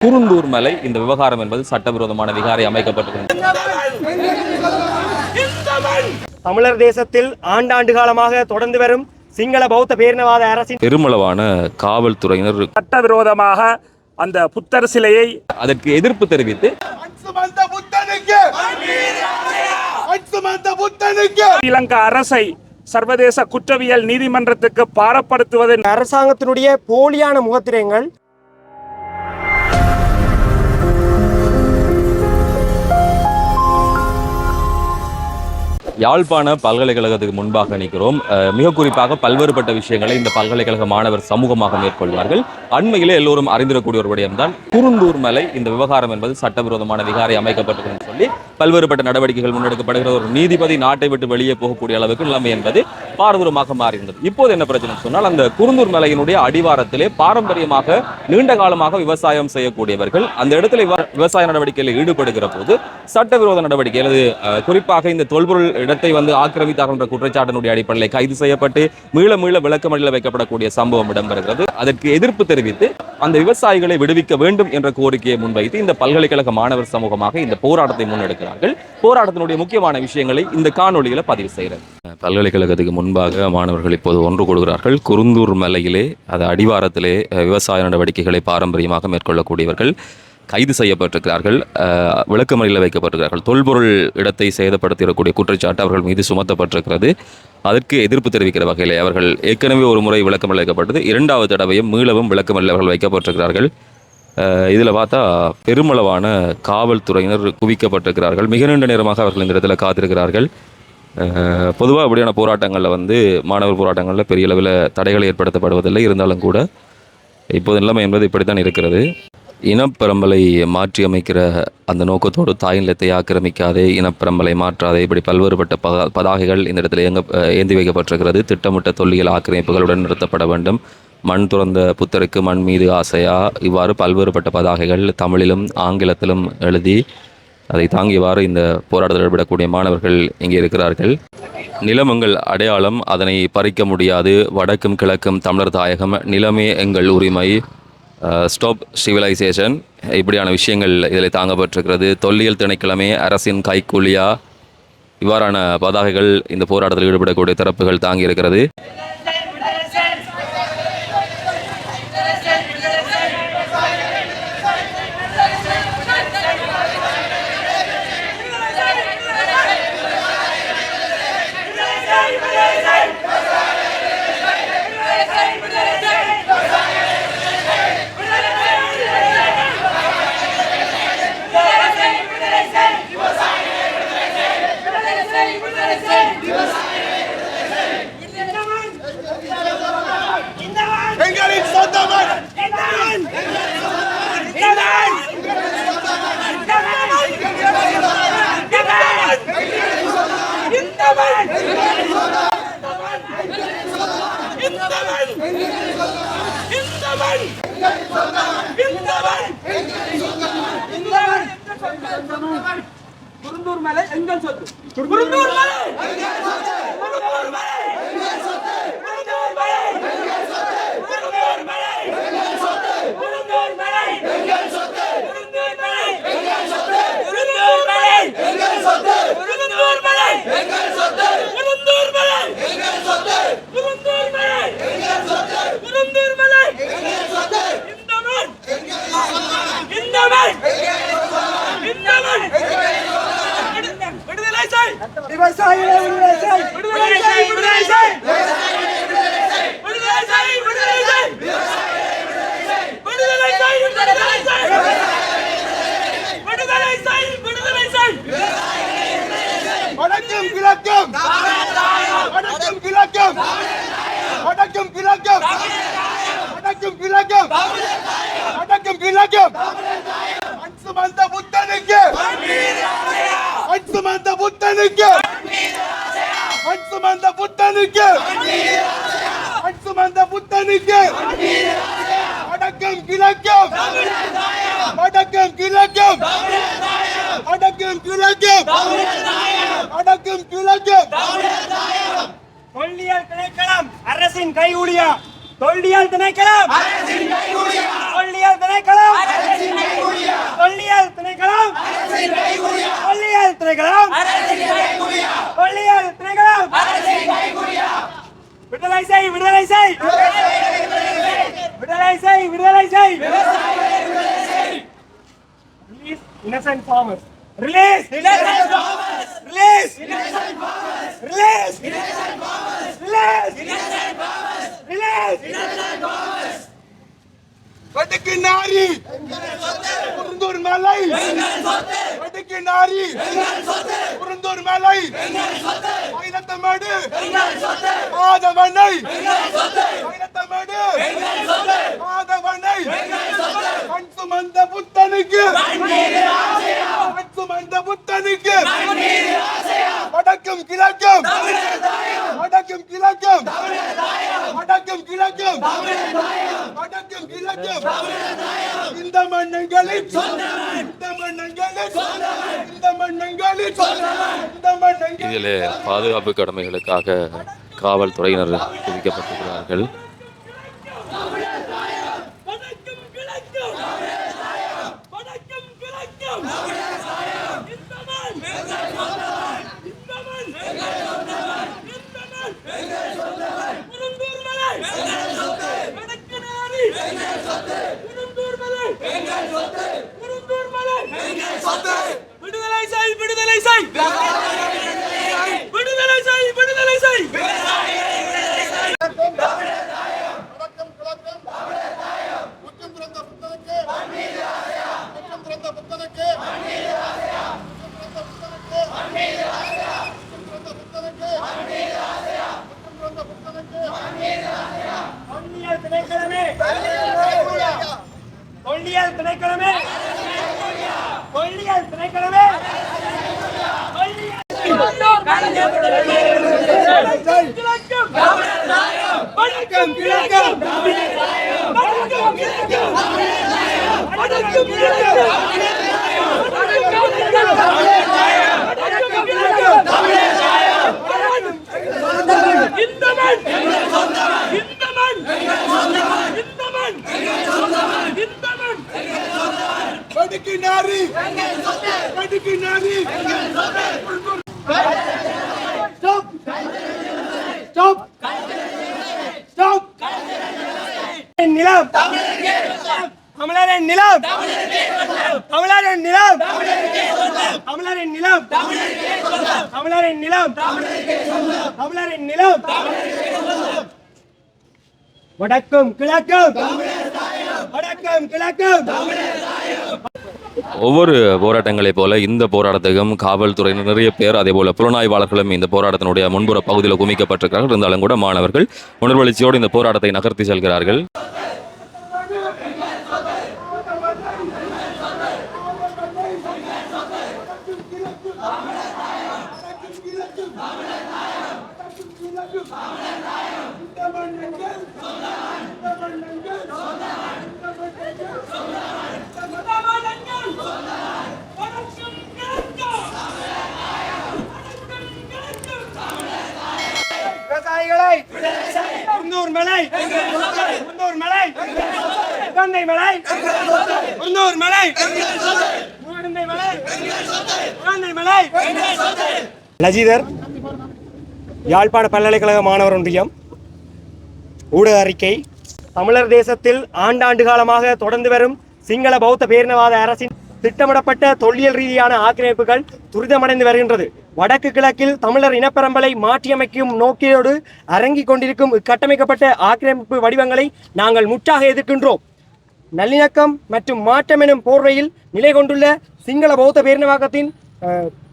குருந்தூர் மலை இந்த விவகாரம் என்பது சட்டவிரோதமான விகாரை அமைக்கப்பட்டிருக்கிறது. தமிழர் தேசத்தில் ஆண்டாண்டு காலமாக தொடர்ந்து வரும் சிங்கள பௌத்த பேரினவாத அரசின் பெருமளவான காவல்துறையினர் சட்டவிரோதமாக அந்த புத்தர் சிலையை அதற்கு எதிர்ப்பு தெரிவித்து ஸ்ரீலங்கா அரசை சர்வதேச குற்றவியல் நீதிமன்றத்துக்கு பாரப்படுத்துவதன் அரசாங்கத்தினுடைய போலியான முகத்திரைகள் யாழ்ப்பாண பல்கலைக்கழகத்துக்கு முன்பாக நிற்கிறோம். அஹ், மிக குறிப்பாக பல்வேறுபட்ட விஷயங்களை இந்த பல்கலைக்கழக மாணவர் சமூகமாக மேற்கொள்வார்கள். அண்மையிலே எல்லோரும் அறிந்திடக்கூடிய ஒரு விடயம்தான் குருந்தூர் மலை இந்த விவகாரம் என்பது சட்டவிரோதமான விகாரை அமைக்கப்பட்டிருக்குன்னு சொல்லி பல்வேறுபட்ட நடவடிக்கைகள் முன்னெடுக்கப்படுகிற ஒரு நீதிபதி நாட்டை விட்டு வெளியே போகக்கூடிய அளவுக்கு நிலைமை என்பது பாரதூரமாக மாறியிருந்தது இப்போது என்ன பிரச்சனை சொன்னால் அந்த குருந்தூர் மலையினுடைய அடிவாரத்திலே பாரம்பரியமாக நீண்ட காலமாக விவசாயம் செய்யக்கூடியவர்கள் அந்த இடத்துல விவசாய நடவடிக்கையில் ஈடுபடுகிற போது சட்டவிரோத நடவடிக்கை அல்லது குறிப்பாக இந்த தொல்பொருள் இடத்தை வந்து ஆக்கிரமித்தார்கள் என்ற குற்றச்சாட்டினுடைய அடிப்படையில் கைது செய்யப்பட்டு மீள மீள விளக்கமறியலில் வைக்கப்படக்கூடிய சம்பவம் இடம்பெறுகிறது. அதற்கு எதிர்ப்பு தெரிவித்து அந்த விவசாயிகளை விடுவிக்க வேண்டும் என்ற கோரிக்கையை முன்வைத்து இந்த பல்கலைக்கழக மாணவர் சமூகமாக இந்த போராட்டத்தை முன்னெடுக்கிறார்கள். போராட்டத்தினுடைய முக்கியமான விஷயங்களை இந்த காணொலியில் பதிவு செய்கிறது பல்கலைக்கழகத்துக்கு முன்பாக மாணவர்கள் இப்போது ஒன்று கூடுகிறார்கள். குருந்தூர் மலையிலே அது அடிவாரத்திலே விவசாய நடவடிக்கைகளை பாரம்பரியமாக மேற்கொள்ளக்கூடியவர்கள் கைது செய்யப்பட்டிருக்கிறார்கள் விளக்கமறியில் வைக்கப்பட்டிருக்கிறார்கள். தொல்பொருள் இடத்தை சேதப்படுத்திடக்கூடிய குற்றச்சாட்டு அவர்கள் மீது சுமத்தப்பட்டிருக்கிறது. அதற்கு எதிர்ப்பு தெரிவிக்கிற வகையில் அவர்கள் ஏற்கனவே ஒரு முறை விளக்கமறியல் வைக்கப்பட்டது. இரண்டாவது தடவையும் மீளவும் விளக்கமறியல் அவர்கள் வைக்கப்பட்டிருக்கிறார்கள். இதில் பார்த்தா பெருமளவான காவல்துறையினர் குவிக்கப்பட்டிருக்கிறார்கள். மிக நீண்ட நேரமாக அவர்கள் இந்த இடத்துல காத்திருக்கிறார்கள். பொதுவாக அப்படியான போராட்டங்களில் வந்து மாணவர் போராட்டங்களில் பெரிய அளவில் தடைகள் ஏற்படுத்தப்படுவதில்லை. இருந்தாலும் கூட இப்போது நிலைமை என்பது இப்படித்தான் இருக்கிறது. இனப்பெரம்பலை மாற்றியமைக்கிற அந்த நோக்கத்தோடு தாய் நிலத்தை ஆக்கிரமிக்காதே இனப்பெரம்பலை மாற்றாதே இப்படி பல்வேறுபட்ட பதா பதாகைகள் இந்த இடத்துல ஏங்க ஏந்தி வைக்கப்பட்டிருக்கிறது. திட்டமிட்ட தொல்லியல் ஆக்கிரமிப்புகளுடன் நிறுத்தப்பட வேண்டும். மண் துறந்த புத்தருக்கு மண் மீது ஆசையா? இவ்வாறு பல்வேறுபட்ட பதாகைகள் தமிழிலும் ஆங்கிலத்திலும் எழுதி அதை தாங்கியவாறு இந்த போராட்டத்தில் ஈடுபடக்கூடிய மாணவர்கள் இங்கே இருக்கிறார்கள். நிலம் எங்கள் அடையாளம் அதனை பறிக்க முடியாது. வடக்கும் கிழக்கும் தமிழர் தாயகம் நிலமே எங்கள் உரிமை. ஸ்டாப் சிவிலைசேஷன் இப்படியான விஷயங்கள் இதில் தாங்கப்பட்டிருக்கிறது. தொல்லியல் திணைக்கிழமை அரசின் கைக்கூலியா? இவ்வாறான பதாகைகள் இந்த போராட்டத்தில் ஈடுபடக்கூடிய தரப்புகள் தாங்கி சொந்தவன் இந்தவன் இந்தவன் இந்தவன் குருந்தூர் மலை எங்கள் சொத்து குருந்தூர் மலை குருந்தூர் மலை குருந்தூர் மலை குருந்தூர் மலை குருந்தூர் மலை எங்கள் சொத்து குருந்தூர் மலை எங்கள் சொத்து குருந்தூர் மலை எங்கள் சொத்து குருந்தூர் மலை எங்கள் சொத்து! Durun durmayın! Durun durmayın! Durun durmayın! அடக்கும் பிளக்கும். அடக்கும் பிளக்கும். அடக்கும் பிளக்கும். மண் சுமந்த புத்தனுக்கு. மண் சுமந்த புத்தனுக்கு. மண் சுமந்த புத்தனுக்கு. மண் சுமந்த புத்தனுக்கு. அடக்கம் கிழக்கம் அடக்கம் கிழக்கம் அடக்கம் கிழக்கம் அடக்கம் கிழக்கம் தொல்லியல் திணைக்களம் அரசின் கைகூலியா தொல்லியல் திணைக்களம். அரசின் தொல்லியல் திணைக்களம். அரசின் கைகூலியா தொல்லியல் திணைக்களம். அரசின் கைகூலியா தொல்லியல் திணைக்களம். அரசின் கைகூலியா தொல்லியல் திணைக்களம். அரசின் கைகூலியா விடுதலை செய் விடுதலை செய். விடுதலை செய் விடுதலை செய். Innocent farmers release innocent farmers release innocent farmers release innocent farmers வடக்கு நாரி! குருந்தூர் மலை! வடக்கு நாரி! குருந்தூர் மலை! மயிலத்தமேடு மாதவனை மயிலத்தமேடு மாதவனை மண் சுமந்த புத்தனுக்கு! மண் சுமந்த புத்தனுக்கு! வடக்கும் கிழக்கும். வடக்கும் கிழக்கும். வடக்கும் கிழக்கும். வடக்கும் கிழக்கும். இந்த மண்ணங்களில் இந்த மண்ணங்களில் இந்த மண்ணங்களில் இந்த மண்ணங்களில் இதிலே பாதுகாப்பு கடமைகளுக்காக காவல்துறையினர் குவிக்கப்பட்டிருக்கிறார்கள் வணக்கம் கிழக்கும் வணக்கம் கிழக்கும் இந்த மண் இந்த மண் இந்த மண் குருந்தூர் மலை வடக்கு நாடி குருந்தூர் மலை குருந்தூர் மலை விடுதலை செய் விடுதலை செய் விடுதலை செய் விடுதலை செய் வடக்கும் கிழக்கும் முற்றும் திறந்த புத்தனுக்கு முற்றும் திறந்த புத்தனுக்கு முற்றும் திறந்த புத்தனுக்கு முற்றும் திறந்த புத்தனுக்கு முற்றும் திறந்த புத்தனுக்கு தொல்லியல் திணைக்களமே தொல்லியல் திணைக்களமே தொல்லியல் திணைக்களமே கிழக்கும் வணக்கம் கிழக்கம். வணக்கம் கிழக்கம். வணக்கம் கிழக்கம் இந்த மண் இந்த மண் இந்த மண் இந்த மண் வடக்கு நாரி. வடக்கு நாரி. ஸ்டாப் ஸ்டாப் நிலம். தமிழரின் நிலம். தமிழரின் நிலம். தமிழரின் நிலம். தமிழரின் நிலம். தமிழரின் நிலம். வடக்கும் கிழக்கும். வடக்கும் கிழக்கும். ஒவ்வொரு போராட்டங்களைப் போல இந்த போராட்டத்துக்கும் காவல்துறையினர் நிறைய பேர் அதே போல புலனாய்வாளர்களும் இந்த போராட்டத்தினுடைய முன்புற பகுதியில் குமிக்கப்பட்டிருக்கிறார்கள் இருந்தாலும் கூட மாணவர்கள் உணர்வெழுச்சியோடு இந்த போராட்டத்தை நகர்த்தி செல்கிறார்கள் வணக்கம் கிழக்கும் வணக்கம் கிழக்கும் விவசாயிகளை குன்னூர் மலை. குன்னூர் மலை. உகந்தை மலை. குன்னூர் மலை. உகந்தை மலை. உகந்தை மலை. லஜிதர் யாழ்ப்பாண பல்கலைக்கழக மாணவர் ஒன்றியம் ஊடக அறிக்கை. தமிழர் தேசத்தில் ஆண்டாண்டு காலமாக தொடர்ந்து வரும் சிங்கள பௌத்த பேரினவாத அரசின் திட்டமிடப்பட்ட தொல்லியல் ரீதியான ஆக்கிரமிப்புகள் துரிதமடைந்து வருகின்றது. வடக்கு கிழக்கில் தமிழர் இனப்பெரம்பலை மாற்றியமைக்கும் நோக்கியோடு அரங்கிக் கொண்டிருக்கும் இக்கட்டமைக்கப்பட்ட ஆக்கிரமிப்பு வடிவங்களை நாங்கள் முற்றாக எதிர்க்கின்றோம். நல்லிணக்கம் மற்றும் மாற்றம் எனும் போர்வையில் நிலை கொண்டுள்ள சிங்கள பௌத்த பேரினவாக்கத்தின்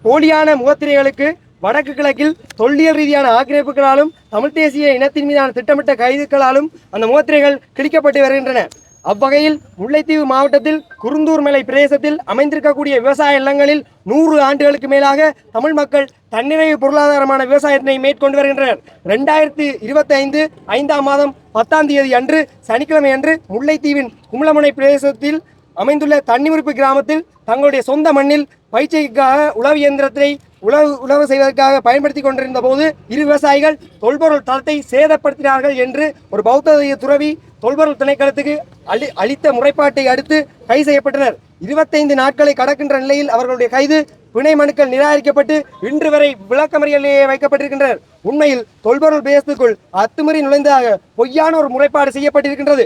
போலியான முகத்திரைகளுக்கு வடக்கு கிழக்கில் தொல்லியல் ரீதியான ஆக்கிரமிப்புகளாலும் தமிழ் தேசிய இனத்தின் மீதான திட்டமிட்ட கைதுகளாலும் அந்த முகத்திரைகள் கிழிக்கப்பட்டு வருகின்றன. அவ்வகையில் முல்லைத்தீவு மாவட்டத்தில் குருந்தூர் மலை பிரதேசத்தில் அமைந்திருக்கக்கூடிய விவசாய இல்லங்களில் நூறு ஆண்டுகளுக்கு மேலாக தமிழ் மக்கள் தன்னிறைவு பொருளாதாரமான விவசாயத்தினை மேற்கொண்டு வருகின்றனர். ரெண்டாயிரத்தி இருபத்தி ஐந்து ஐந்தாம் மாதம் பத்தாம் தேதி அன்று சனிக்கிழமை அன்று முல்லைத்தீவின் கும்பலமுனை பிரதேசத்தில் அமைந்துள்ள தன்னிமுறிப்பு கிராமத்தில் தங்களுடைய சொந்த மண்ணில் பயிற்சிக்காக உழவு இயந்திரத்தை உழவு உழவு செய்வதற்காக பயன்படுத்தி கொண்டிருந்த போது இரு விவசாயிகள் தொல்பொருள் தளத்தை சேதப்படுத்தினார்கள் என்று ஒரு பௌத்த துறவி தொல்பொருள் திணைக்களத்துக்கு அளி அளித்த முறைப்பாட்டை அடுத்து கைது செய்யப்பட்டனர். இருபத்தைந்து நாட்களை கடக்கின்ற நிலையில் அவர்களுடைய கைது பிணை மனுக்கள் நிராகரிக்கப்பட்டு இன்று வரை விளக்கமறியலிலேயே வைக்கப்பட்டிருக்கின்றனர். உண்மையில் தொல்பொருள் பேசத்துக்குள் அத்துமீறி நுழைந்ததாக பொய்யான ஒரு முறைப்பாடு செய்யப்பட்டிருக்கின்றது.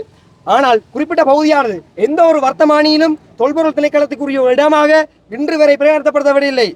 ஆனால் குறிப்பிட்ட பகுதியானது எந்த ஒரு வர்த்தமானியிலும் தொல்பொருள் திணைக்களத்துக்குரிய ஒரு இடமாக இன்று வரை பிரகடனப்படுத்தப்படவில்லை.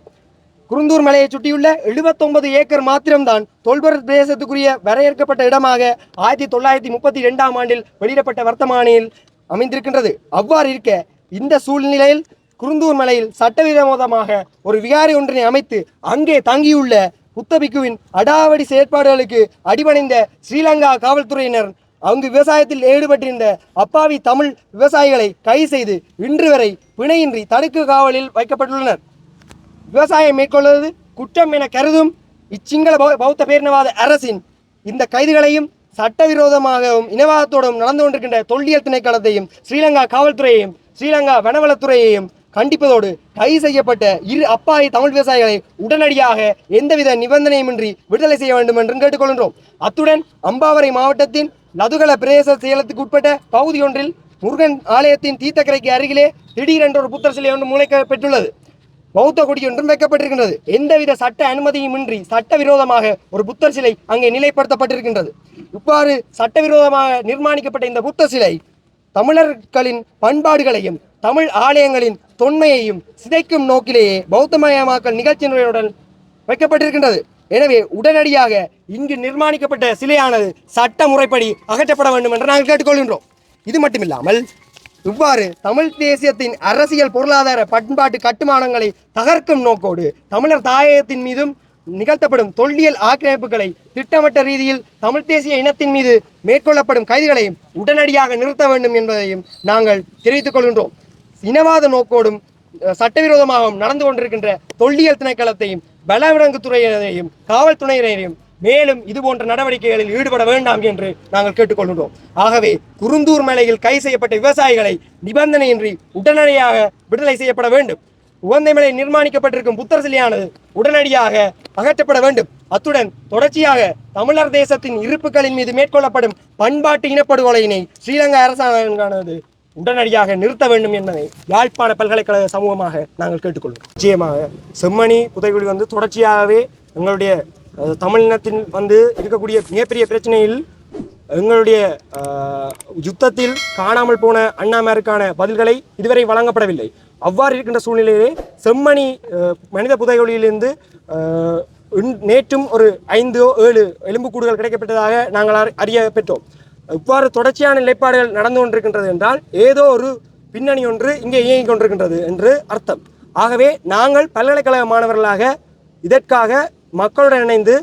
குருந்தூர் மலையை சுற்றியுள்ள 79 ஏக்கர் மாத்திரம்தான் தொல்பர் பிரதேசத்துக்குரிய வரையறுக்கப்பட்ட இடமாக ஆயிரத்தி தொள்ளாயிரத்தி முப்பத்தி ரெண்டாம் ஆண்டில் வெளியிடப்பட்ட வர்த்தமானியில் அமைந்திருக்கின்றது. அவ்வாறு இருக்க இந்த சூழ்நிலையில் குருந்தூர் மலையில் சட்டவிரோதமாக ஒரு விகாரி ஒன்றினை அமைத்து அங்கே தங்கியுள்ள புத்தபிக்குவின் அடாவடி செயற்பாடுகளுக்கு அடிபணிந்த ஸ்ரீலங்கா காவல்துறையினர் அங்கு விவசாயத்தில் ஈடுபட்டிருந்த அப்பாவி தமிழ் விவசாயிகளை கைது செய்து இன்று வரை பிணையின்றி தடுக்கு காவலில் வைக்கப்பட்டுள்ளனர். விவசாயம் மேற்கொள்வது குற்றம் என கருதும் இச்சிங்கள பௌ- பௌத்த பேரினவாத அரசின் இந்த கைதுகளையும் சட்டவிரோதமாகவும் இனவாதத்தோடும் நடந்து கொண்டிருக்கின்ற தொல்லியல் திணைக்களத்தையும் ஸ்ரீலங்கா காவல்துறையையும் ஸ்ரீலங்கா வனவளத்துறையையும் கண்டிப்பதோடு கைது செய்யப்பட்ட இரு அப்பாவி தமிழ் விவசாயிகளை உடனடியாக எந்தவித நிபந்தனையுமின்றி விடுதலை செய்ய வேண்டும் என்றும் கேட்டுக்கொள்கின்றோம். அத்துடன் அம்பாவரை மாவட்டத்தின் லதுகல பிரதேச செயலத்துக்கு உட்பட்ட பகுதியொன்றில் முருகன் ஆலயத்தின் தீர்த்தக்கரைக்கு அருகிலே திடீரென்ற ஒரு புத்தர் சிலை ஒன்று பெற்றுள்ளது. பௌத்த கொடி ஒன்றும் வைக்கப்பட்டிருக்கின்றது. எந்தவித சட்ட அனுமதியுமின்றி சட்டவிரோதமாக ஒரு புத்தர் சிலை அங்கே நிலைப்படுத்தப்பட்டிருக்கின்றது. இவ்வாறு சட்டவிரோதமாக நிர்மாணிக்கப்பட்ட இந்த புத்த சிலை தமிழர்களின் பண்பாடுகளையும் தமிழ் ஆலயங்களின் தொன்மையையும் சிதைக்கும் நோக்கிலேயே பௌத்தமயமாக்கல் நிகழ்ச்சியினுடன் வைக்கப்பட்டிருக்கின்றது. எனவே உடனடியாக இங்கு நிர்மாணிக்கப்பட்ட சிலையானது சட்ட முறைப்படி அகற்றப்பட வேண்டும் என்று நாங்கள் கேட்டுக்கொள்கின்றோம். இது மட்டுமில்லாமல் இவ்வாறு தமிழ் தேசியத்தின் அரசியல் பொருளாதார பண்பாட்டு கட்டுமானங்களை தகர்க்கும் நோக்கோடு தமிழர் தாயகத்தின் மீதும் நிகழ்த்தப்படும் தொல்லியல் ஆக்கிரமிப்புகளை திட்டமிட்ட ரீதியில் தமிழ் தேசிய இனத்தின் மீது மேற்கொள்ளப்படும் கைதுகளையும் உடனடியாக நிறுத்த வேண்டும் என்பதையும் நாங்கள் தெரிவித்துக் கொள்கின்றோம். இனவாத நோக்கோடும் சட்டவிரோதமாகவும் நடந்து கொண்டிருக்கின்ற தொல்லியல் திணைக்களத்தையும் பலவிலங்கு துறையினரையும் காவல்துறையினரையும் மேலும் இது போன்ற நடவடிக்கைகளில் ஈடுபட வேண்டாம் என்று நாங்கள் கேட்டுக்கொள்கின்றோம். ஆகவே குருந்தூர் மலையில் கைது செய்யப்பட்ட விவசாயிகளை நிபந்தனையின்றி உடனடியாக விடுதலை செய்யப்பட வேண்டும். உவந்தை மலை நிர்மாணிக்கப்பட்டிருக்கும் புத்தர் சிலையானது உடனடியாக அகற்றப்பட வேண்டும். அத்துடன் தொடர்ச்சியாக தமிழர் தேசத்தின் இருப்புகளின் மீது மேற்கொள்ளப்படும் பண்பாட்டு இனப்படுகொலையினை ஸ்ரீலங்கா அரசாங்கமானது உடனடியாக நிறுத்த வேண்டும் என்பதை யாழ்ப்பாண பல்கலைக்கழக சமூகமாக நாங்கள் கேட்டுக்கொள்வோம் நிச்சயமாக செம்மணி புதைகுழி வந்து தொடர்ச்சியாகவே எங்களுடைய தமிழினத்தின் வந்து இருக்கக்கூடிய மிகப்பெரிய பிரச்சனையில் எங்களுடைய யுத்தத்தில் காணாமல் போன அண்ணாமாருக்கான பதில்களை இதுவரை வழங்கப்படவில்லை. அவ்வாறு இருக்கின்ற சூழ்நிலையிலே செம்மணி மனித புதையொலியிலிருந்து நேற்றும் ஒரு ஐந்து ஏழு எலும்புக்கூடுகள் கிடைக்கப்பட்டதாக நாங்கள் அறி- அறிய பெற்றோம். இவ்வாறு தொடர்ச்சியான நிலைப்பாடுகள் நடந்து கொண்டிருக்கின்றது என்றால் ஏதோ ஒரு பின்னணி ஒன்று இங்கே இயங்கிக் கொண்டிருக்கின்றது என்று அர்த்தம். ஆகவே நாங்கள் பல்கலைக்கழக மாணவர்களாக இதற்காக மக்களுடன் இணைந்து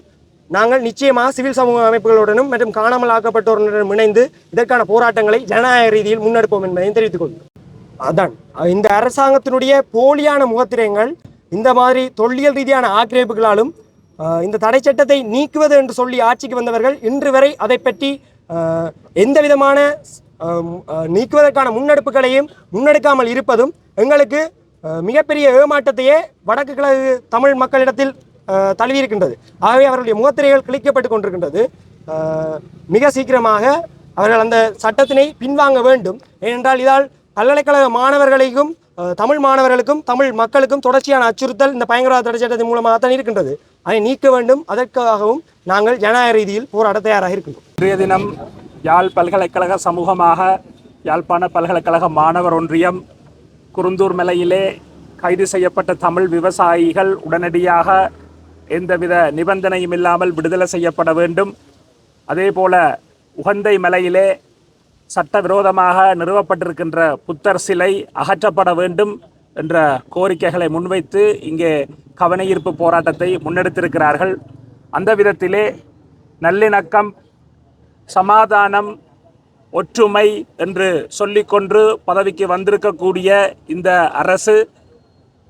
நாங்கள் நிச்சயமாக சிவில் சமூக அமைப்புகளுடனும் மற்றும் காணாமல் ஆக்கப்பட்டோருடனும் இணைந்து இதற்கான போராட்டங்களை ஜனநாயக ரீதியில் முன்னெடுப்போம் என்பதையும் தெரிவித்துக் கொள்கிறோம். அதான். இந்த அரசாங்கத்தினுடைய போலியான முகத்திரங்கள் இந்த மாதிரி தொல்லியல் ரீதியான ஆக்கிரமிப்புகளாலும் இந்த தடை சட்டத்தை நீக்குவது என்று சொல்லி ஆட்சிக்கு வந்தவர்கள் இன்று வரை அதை பற்றி எந்த விதமான நீக்குவதற்கான முன்னெடுப்புகளையும் முன்னெடுக்காமல் இருப்பதும் எங்களுக்கு மிகப்பெரிய ஏமாற்றத்தையே வடக்கு கிழக்கு தமிழ் மக்களிடத்தில் தழுவியிருக்கின்றது. ஆகவே அவர்களுடைய முகத்திரைகள் கிழிக்கப்பட்டு கொண்டிருக்கின்றது. மிக சீக்கிரமாக அவர்கள் அந்த சட்டத்தினை பின்வாங்க வேண்டும். ஏனென்றால் இதால் பல்கலைக்கழக மாணவர்களையும் தமிழ் மாணவர்களுக்கும் தமிழ் மக்களுக்கும் தொடர்ச்சியான அச்சுறுத்தல் இந்த பயங்கரவாத தடை சட்டத்தின் மூலமாக தான் இருக்கின்றது. அதை நீக்க வேண்டும். அதற்காகவும் நாங்கள் ஜனநாயக ரீதியில் போராட தயாராக இருக்கின்றோம். இன்றைய தினம் யாழ் பல்கலைக்கழக சமூகமாக யாழ்ப்பாண பல்கலைக்கழக மாணவர் ஒன்றியம் குருந்தூர் மலையிலே கைது செய்யப்பட்ட தமிழ் விவசாயிகள் உடனடியாக எந்தவித நிபந்தனையும் இல்லாமல் விடுதலை செய்யப்பட வேண்டும். அதேபோல உகந்தை மலையிலே சட்டவிரோதமாக நிறுவப்பட்டிருக்கின்ற புத்தர் சிலை அகற்றப்பட வேண்டும் என்ற கோரிக்கைகளை முன்வைத்து இங்கே கவனஈர்ப்பு போராட்டத்தை முன்னெடுத்திருக்கிறார்கள். அந்த விதத்திலே நல்லிணக்கம் சமாதானம் ஒற்றுமை என்று சொல்லிக்கொண்டு பதவிக்கு வந்திருக்கக்கூடிய இந்த அரசு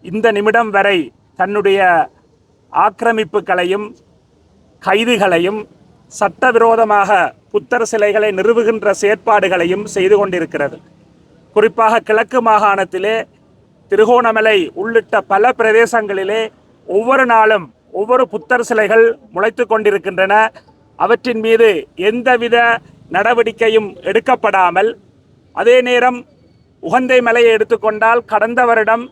இந்த நிமிடம் வரை தன்னுடைய ஆக்கிரமிப்புகளையும் கைதுகளையும் சட்டவிரோதமாக புத்தர் சிலைகளை நிறுவுகின்ற செயற்பாடுகளையும் செய்து கொண்டிருக்கிறது. குறிப்பாக கிழக்கு மாகாணத்திலே திருகோணமலை உள்ளிட்ட பல பிரதேசங்களிலே ஒவ்வொரு நாளும் ஒவ்வொரு புத்தர் சிலைகள் முளைத்து கொண்டிருக்கின்றன. அவற்றின் மீது எந்தவித நடவடிக்கையும் எடுக்கப்படாமல் அதே நேரம் உகந்தை மலையை எடுத்துக்கொண்டால் கடந்த வருடம்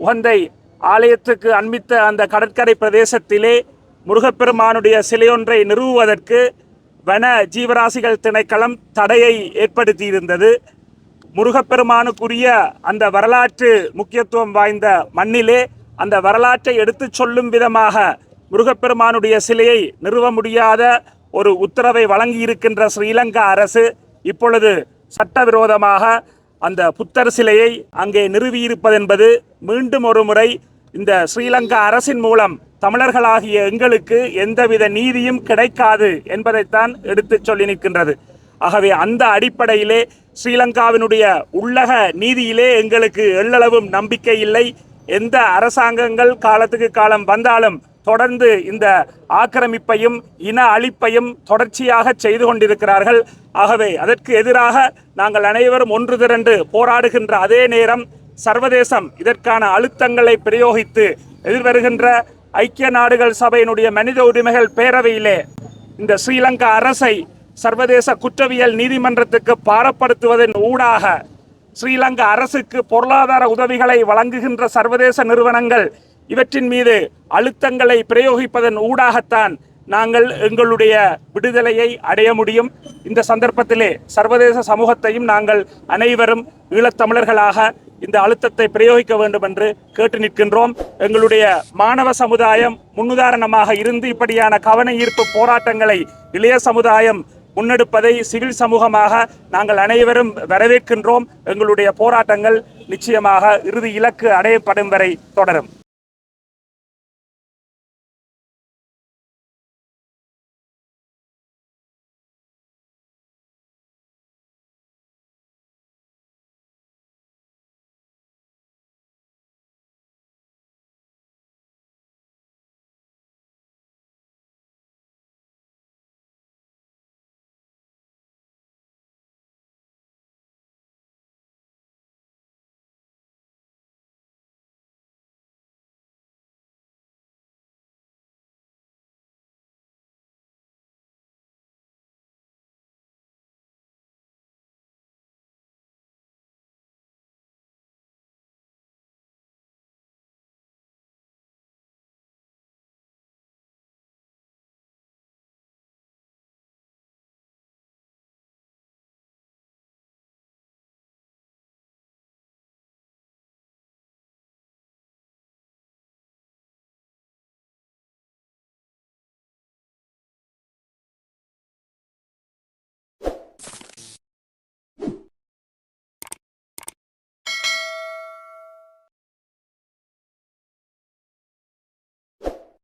உகந்தை ஆலயத்துக்கு அண்மித்த அந்த கடற்கரை பிரதேசத்திலே முருகப்பெருமானுடைய சிலையொன்றை நிறுவுவதற்கு வன ஜீவராசிகள் திணைக்களம் தடையை ஏற்படுத்தியிருந்தது. முருகப்பெருமானுக்குரிய அந்த வரலாற்று முக்கியத்துவம் வாய்ந்த மண்ணிலே அந்த வரலாற்றை எடுத்துச் சொல்லும் விதமாக முருகப்பெருமானுடைய சிலையை நிறுவ முடியாத ஒரு உத்தரவை வழங்கியிருக்கின்ற ஸ்ரீலங்கா அரசு இப்பொழுது சட்டவிரோதமாக அந்த புத்தர் சிலையை அங்கே நிறுவியிருப்பதென்பது மீண்டும் ஒரு முறை இந்த ஸ்ரீலங்கா அரசின் மூலம் தமிழர்களாகிய எங்களுக்கு எந்தவித நீதியும் கிடைக்காது என்பதைத்தான் எடுத்துச் சொல்லி நிற்கின்றது. ஆகவே அந்த அடிப்படையிலே ஸ்ரீலங்காவினுடைய உள்ளக நீதியிலே எங்களுக்கு எள்ளளவும் நம்பிக்கை இல்லை. எந்த அரசாங்கங்கள் காலத்துக்கு காலம் வந்தாலும் தொடர்ந்து இந்த ஆக்கிரமிப்பையும் இன அழிப்பையும் தொடர்ச்சியாக செய்து கொண்டிருக்கிறார்கள். ஆகவே அதற்கு எதிராக நாங்கள் அனைவரும் ஒன்று திரண்டு போராடுகின்ற அதே நேரம் சர்வதேசம் இதற்கான அழுத்தங்களை பிரயோகித்து எதிர்வருகின்ற ஐக்கிய நாடுகள் சபையினுடைய மனித உரிமைகள் பேரவையிலே இந்த ஸ்ரீலங்கா அரசை சர்வதேச குற்றவியல் நீதிமன்றத்துக்கு பாரப்படுத்துவதன் ஊடாக ஸ்ரீலங்கா அரசுக்கு பொருளாதார உதவிகளை வழங்குகின்ற சர்வதேச நிறுவனங்கள் இவற்றின் மீது அழுத்தங்களை பிரயோகிப்பதன் ஊடாகத்தான் நாங்கள் எங்களுடைய விடுதலையை அடைய முடியும். இந்த சந்தர்ப்பத்திலே சர்வதேச சமூகத்தையும் நாங்கள் அனைவரும் ஈழத்தமிழர்களாக இந்த அழுத்தத்தை பிரயோகிக்க வேண்டும் என்று கேட்டு நிற்கின்றோம். எங்களுடைய மாணவ சமுதாயம் முன்னுதாரணமாக இருந்து இப்படியான கவன ஈர்ப்பு போராட்டங்களை இளைய சமுதாயம் முன்னெடுப்பதை சிவில் சமூகமாக நாங்கள் அனைவரும் வரவேற்கின்றோம். எங்களுடைய போராட்டங்கள் நிச்சயமாக இறுதி இலக்கு அடையப்படும் வரை தொடரும்.